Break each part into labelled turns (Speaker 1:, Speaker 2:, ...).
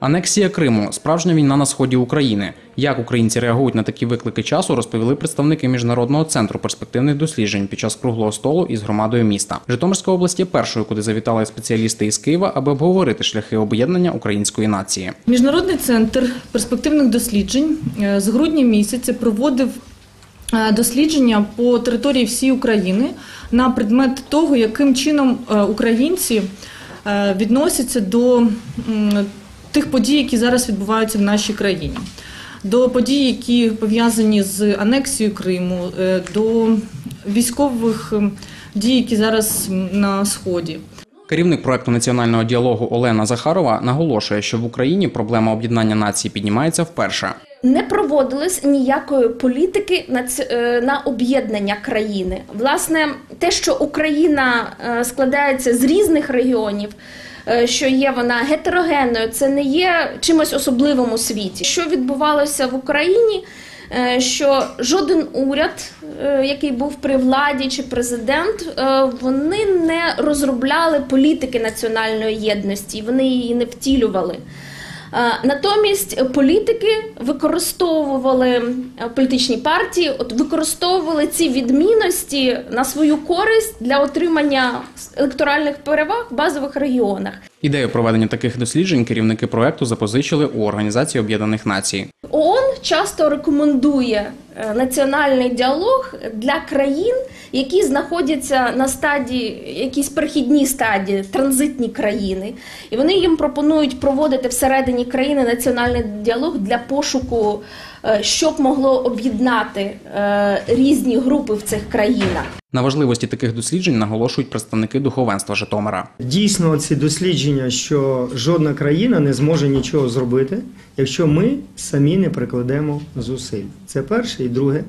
Speaker 1: Анексія Криму справжня війна на сході України. Як українці реагують на такі виклики часу, розповіли представники міжнародного центру перспективних досліджень під час круглого столу із громадою міста. Житомирська область є першою, куди завітали спеціалісти із Києва, аби обговорити шляхи об'єднання української нації.
Speaker 2: Міжнародний центр перспективних досліджень е, з грудня місяця проводив е, дослідження по території всієї України на предмет того, яким чином е, українці відносяться до тих подій, які зараз відбуваються в нашій країні. До подій, які пов'язані з анексією Криму, е, до військових ем, дій, які зараз на сході.
Speaker 1: Керівник проекту національного діалогу Олена Захарова наголошує, що в Україні проблема об'єднання нації піднімається вперше.
Speaker 3: не проводилось ніякої політики на е, на об'єднання країни. Власне, те, що Україна е, складається з різних регіонів. е, Що є вона гетерогенною, це не є чимось особливим у світі. Що відбувалося в Україні? Е, Що жоден уряд, е, який був при владі чи президент, е, вони не розробляли політики національної єдності, вони її не втілювали. Натомість політики використовували політичні партії, от використовували ці відмінності на свою користь для отримання електоральних переваг в базових регіонах.
Speaker 1: Ідею проведення таких досліджень керівники проекту запозичили у Організації Об'єднаних Націй.
Speaker 3: ООН часто рекомендує е, національний діалог для країн, які знаходяться на стадії, якісь перехідні стадії, транзитні країни, і вони їм пропонують проводити всередині країни національний діалог для пошуку, е, що б могло об'єднати е, різні групи в цих країнах.
Speaker 1: На важливості таких досліджень наголошують представники духовенства Житомира.
Speaker 4: Дійсно, ці дослідження, що жодна країна не зможе нічого зробити, якщо ми самі не прикладемо зусиль. Це перше. І друге,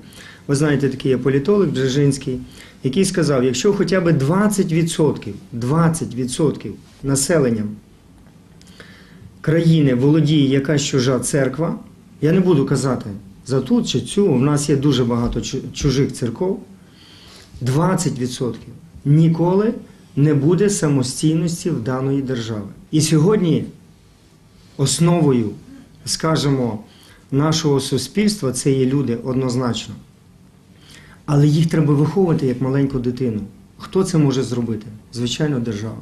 Speaker 4: ви знаєте, такий є політолог Бжежинський, який сказав, якщо хоча б 20%, 20% населення країни володіє якась чужа церква, я не буду казати за ту чи цю, у нас є дуже багато чужих церков, 20% ніколи не буде самостійності в даної держави. І сьогодні основою, скажімо, нашого суспільства це є люди однозначно. Але їх треба виховувати як маленьку дитину. Хто це може зробити? Звичайно, держава.